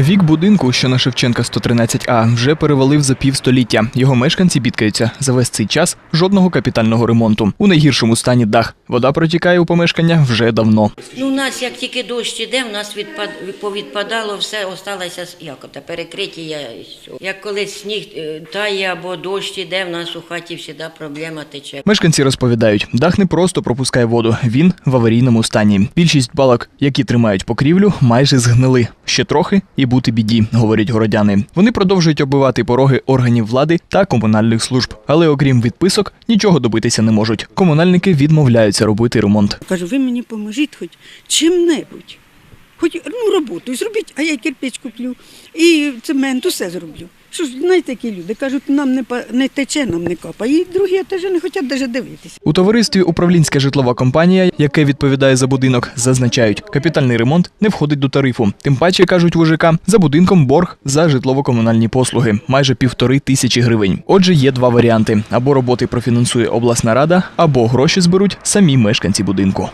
Вік будинку, що на Шевченка 113А, вже перевалив за півстоліття. Його мешканці бідкаються. За весь цей час жодного капітального ремонту. У найгіршому стані дах. Вода протікає у помешкання вже давно. Ну, у нас як тільки дощ іде, у нас відпад, повідпадало все, осталося як ото, перекриття. Як коли сніг е, тає або дощ іде, в нас у хаті завжди проблема тече. Мешканці розповідають, дах не просто пропускає воду, він в аварійному стані. Більшість балок, які тримають покрівлю, майже згнили. Ще трохи і бути біді, говорять городяни. Вони продовжують оббивати пороги органів влади та комунальних служб, але окрім відписок нічого добитися не можуть. Комунальники відмовляються робити ремонт. Кажу, ви мені поможіть хоч чим-небудь. Роботу зробіть, а я кирпич куплю, і цемент, усе зроблю. Що ж, знаєте, які люди кажуть, нам не, не тече, нам не капає. І другі теж не хочуть навіть дивитися. У товаристві Управлінська житлова компанія, яке відповідає за будинок, зазначають, капітальний ремонт не входить до тарифу. Тим паче кажуть УЖК, за будинком борг за житлово-комунальні послуги майже півтори тисячі гривень. Отже, є два варіанти: або роботи профінансує обласна рада, або гроші зберуть самі мешканці будинку.